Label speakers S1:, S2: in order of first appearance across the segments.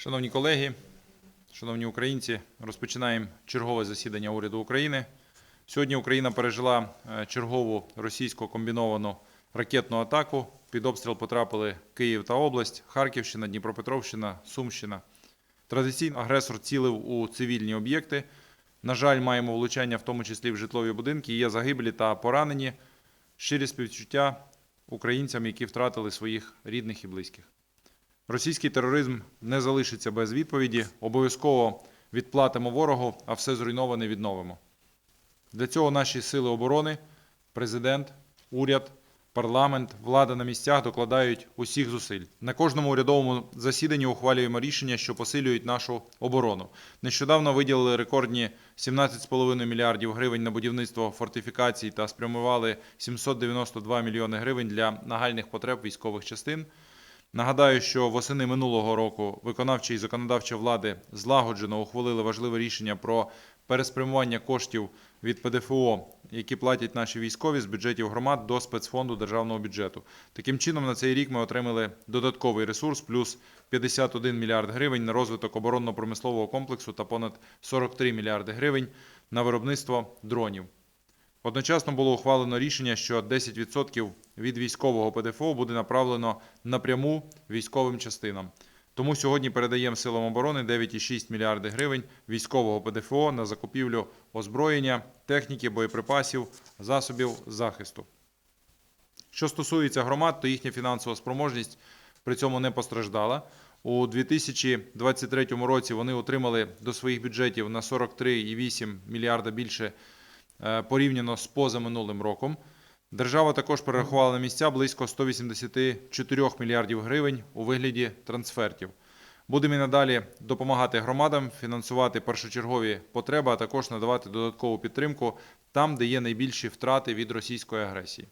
S1: Шановні колеги, шановні українці, розпочинаємо чергове засідання уряду України. Сьогодні Україна пережила е, чергову російську комбіновану ракетну атаку. Під обстріл потрапили Київ та область, Харківщина, Дніпропетровщина, Сумщина. Традиційно агресор цілив у цивільні об'єкти. На жаль, маємо влучання, в тому числі в житлові будинки. Є загиблі та поранені. Щирі співчуття українцям, які втратили своїх рідних і близьких. Російський тероризм не залишиться без відповіді. Обов'язково відплатимо ворогу, а все зруйноване відновимо. Для цього наші сили оборони, президент, уряд, парламент, влада на місцях докладають усіх зусиль. На кожному урядовому засіданні ухвалюємо рішення, що посилюють нашу оборону. Нещодавно виділили рекордні 17,5 мільярдів гривень на будівництво фортифікацій та спрямували 792 мільйони гривень для нагальних потреб військових частин. Нагадаю, що восени минулого року виконавча і законодавча влади злагоджено ухвалили важливе рішення про переспрямування коштів від ПДФО, які платять наші військові з бюджетів громад до спецфонду державного бюджету. Таким чином, на цей рік ми отримали додатковий ресурс плюс 51 мільярд гривень на розвиток оборонно-промислового комплексу та понад 43 мільярди гривень на виробництво дронів. Одночасно було ухвалено рішення, що 10% від військового ПДФО буде направлено напряму військовим частинам. Тому сьогодні передаємо силам оборони 9,6 мільярди гривень військового ПДФО на закупівлю озброєння, техніки, боєприпасів, засобів захисту. Що стосується громад, то їхня фінансова спроможність при цьому не постраждала. У 2023 році вони отримали до своїх бюджетів на 43,8 мільярда більше порівняно з позаминулим роком. Держава також перерахувала на місця близько 184 мільярдів гривень у вигляді трансфертів. Будемо і надалі допомагати громадам фінансувати першочергові потреби, а також надавати додаткову підтримку там, де є найбільші втрати від російської агресії.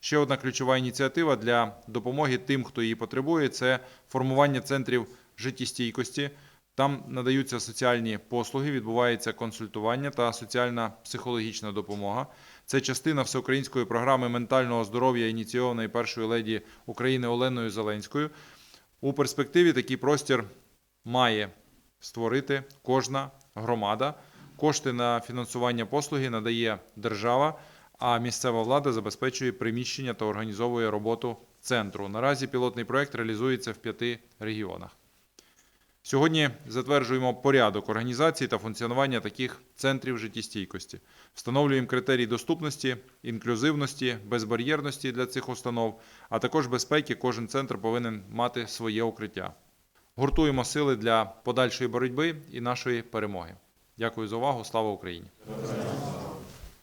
S1: Ще одна ключова ініціатива для допомоги тим, хто її потребує, це формування центрів життєстійкості. Там надаються соціальні послуги, відбувається консультування та соціальна психологічна допомога. Це частина всеукраїнської програми ментального здоров'я, ініційованої першою леді України Оленою Зеленською. У перспективі такий простір має створити кожна громада. Кошти на фінансування послуги надає держава, а місцева влада забезпечує приміщення та організовує роботу центру. Наразі пілотний проект реалізується в п'яти регіонах. Сьогодні затверджуємо порядок організації та функціонування таких центрів життєстійкості. Встановлюємо критерії доступності, інклюзивності, безбар'єрності для цих установ, а також безпеки. Кожен центр повинен мати своє укриття. Гуртуємо сили для подальшої боротьби і нашої перемоги. Дякую за увагу. Слава Україні!